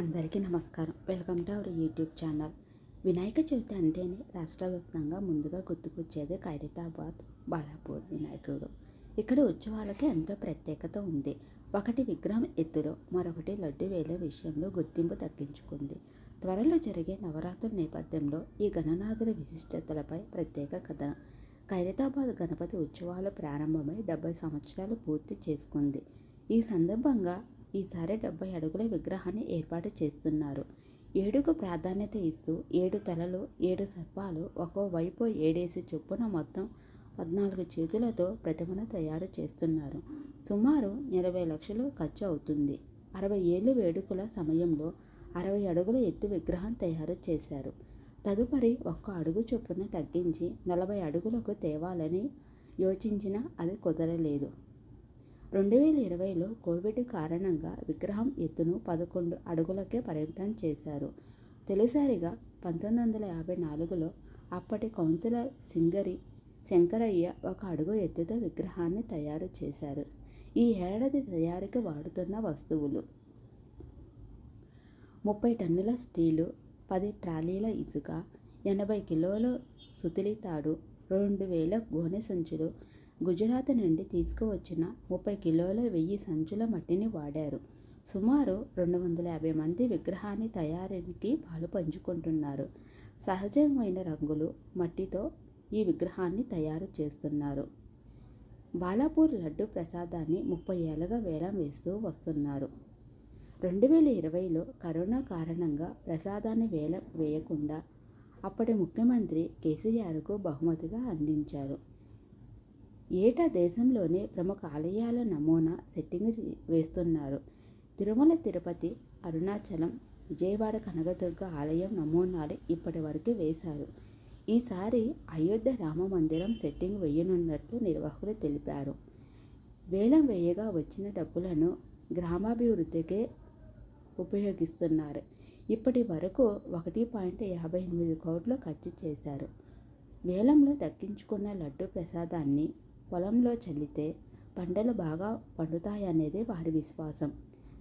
అందరికీ నమస్కారం. Welcome to our YouTube channel. Vinayaka Chavithi అంటేనే రాష్ట్ర వ్యాప్తంగా ముందుగా గుర్తుకొచ్చేది ఖైరతాబాద్ బాలాపూర్ వినాయకుడు. ఇక్కడ ఉత్సవాలకి ఎంతో ప్రత్యేకత ఉంది. ఒకటి విగ్రహం ఎత్తులో మరొకటి లడ్డు వేల విషయంలో గుర్తింపు తగ్గించుకుంది. త్వరలో జరిగే నవరాత్రుల నేపథ్యంలో ఈ గణనాథుల విశిష్టతలపై ప్రత్యేక కథ. ఖైరతాబాద్ గణపతి ఉత్సవాలు ప్రారంభమై డెబ్బై సంవత్సరాలు పూర్తి చేసుకుంది. ఈ సందర్భంగా ఈసారి డెబ్బై అడుగుల విగ్రహాన్ని ఏర్పాటు చేస్తున్నారు. ఏడుకు ప్రాధాన్యత ఇస్తూ ఏడు తలలు ఏడు సర్పాలు ఒక్కోవైపు ఏడేసి చొప్పున మొత్తం పద్నాలుగు చేతులతో ప్రతిమను తయారు చేస్తున్నారు. సుమారు ఇరవై లక్షలు ఖర్చు అవుతుంది. అరవై ఏళ్ళు వేడుకల సమయంలో అరవై అడుగుల ఎత్తు విగ్రహం తయారు చేశారు. తదుపరి ఒక్క అడుగు చొప్పున తగ్గించి నలభై అడుగులకు తేవాలని యోచించినా అది కుదరలేదు. రెండు వేల ఇరవైలో కోవిడ్ కారణంగా విగ్రహం ఎత్తును పదకొండు అడుగులకే పరిమితం చేశారు. తొలిసారిగా పంతొమ్మిది వందల యాభై నాలుగులో అప్పటి కౌన్సిలర్ సింగరి శంకరయ్య ఒక అడుగు ఎత్తుతో విగ్రహాన్ని తయారు చేశారు. ఈ ఏడాది తయారీకి వాడుతున్న వస్తువులు ముప్పై టన్నుల స్టీలు పది ట్రాలీల ఇసుక ఎనభై కిలోల సుతిలి తాడు రెండు వేల గోనె సంచులు గుజరాత్ నుండి తీసుకువచ్చిన ముప్పై కిలోల వెయ్యి సంచుల మట్టిని వాడారు. సుమారు రెండు వందల యాభై మంది విగ్రహాన్ని తయారీకి పాలు పంచుకుంటున్నారు. సహజమైన రంగులు మట్టితో ఈ విగ్రహాన్ని తయారు చేస్తున్నారు. బాలాపూర్ లడ్డు ప్రసాదాన్ని ముప్పై ఏళ్ళగా వేలం వేస్తూ వస్తున్నారు. రెండు వేల ఇరవైలో కరోనా కారణంగా ప్రసాదాన్ని వేలం వేయకుండా అప్పటి ముఖ్యమంత్రి కేసీఆర్కు బహుమతిగా అందించారు. ఏటా దేశంలోనే ప్రముఖ ఆలయాల నమూనా సెట్టింగ్ వేస్తున్నారు. తిరుమల తిరుపతి అరుణాచలం విజయవాడ కనకదుర్గ ఆలయం నమూనాలు ఇప్పటి వరకు వేశారు. ఈసారి అయోధ్య రామ మందిరం సెట్టింగ్ వేయనున్నట్లు నిర్వాహకులు తెలిపారు. వేలం వేయగా వచ్చిన డబ్బులను గ్రామాభివృద్ధికే ఉపయోగిస్తున్నారు. ఇప్పటి వరకు ఒకటి పాయింట్ యాభై ఎనిమిది కోట్లు ఖర్చు చేశారు. వేలంలో దక్కించుకున్న లడ్డు ప్రసాదాన్ని పొలంలో చల్లితే పంటలు బాగా పండుతాయనేదే వారి విశ్వాసం.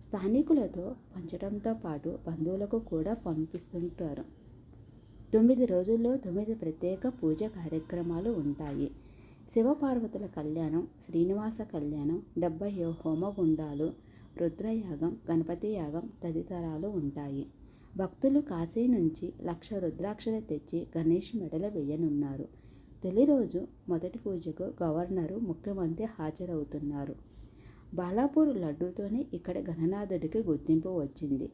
స్థానికులతో పంచడంతో పాటు బంధువులకు కూడా పంపిస్తుంటారు. తొమ్మిది రోజుల్లో తొమ్మిది ప్రత్యేక పూజ కార్యక్రమాలు ఉంటాయి. శివపార్వతుల కళ్యాణం శ్రీనివాస కళ్యాణం డెబ్బై హోమగుండాలు రుద్రయాగం గణపతి యాగం తదితరాలు ఉంటాయి. భక్తులు కాశీ నుంచి లక్ష రుద్రాక్షలు తెచ్చి గణేష్ మెడల వేయనున్నారు. తొలి రోజు మొదటి పూజకు గవర్నరు ముఖ్యమంత్రి హాజరవుతున్నారు. బాలాపూర్ లడ్డూతోనే ఇక్కడ గణనాథుడికి గుర్తింపు వచ్చింది.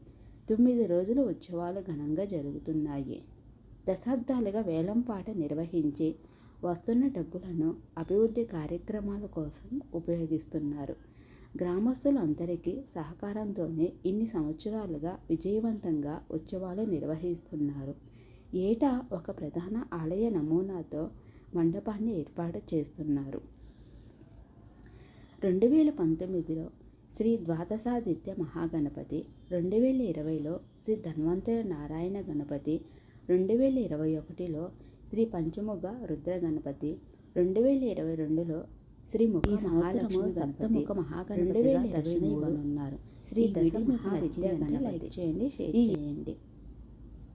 తొమ్మిది రోజులు ఉత్సవాలు ఘనంగా జరుగుతున్నాయి. దశాబ్దాలుగా వేలంపాట నిర్వహించి వస్తున్న డబ్బులను అభివృద్ధి కార్యక్రమాల కోసం ఉపయోగిస్తున్నారు. గ్రామస్తులందరికీ సహకారంతోనే ఇన్ని సంవత్సరాలుగా విజయవంతంగా ఉత్సవాలు నిర్వహిస్తున్నారు. ఏటా ఒక ప్రధాన ఆలయ నమూనాతో మండపాన్ని ఏర్పాటు చేస్తున్నారు. రెండు వేల పంతొమ్మిదిలో శ్రీ ద్వాదశాదిత్య మహాగణపతి రెండు వేల ఇరవైలో శ్రీ ధన్వంతరి నారాయణ గణపతి రెండు వేల ఇరవై ఒకటిలో శ్రీ పంచముఖ రుద్ర గణపతి రెండు వేల ఇరవై రెండులో శ్రీ ముఖ మహాలక్ష్మి సప్తముఖ మహాగణపతిగా దర్శనం ఇవ్వనున్నారు శ్రీ దశ మహావిద్య గణపతి. చేయండి షేర్ చేయండి.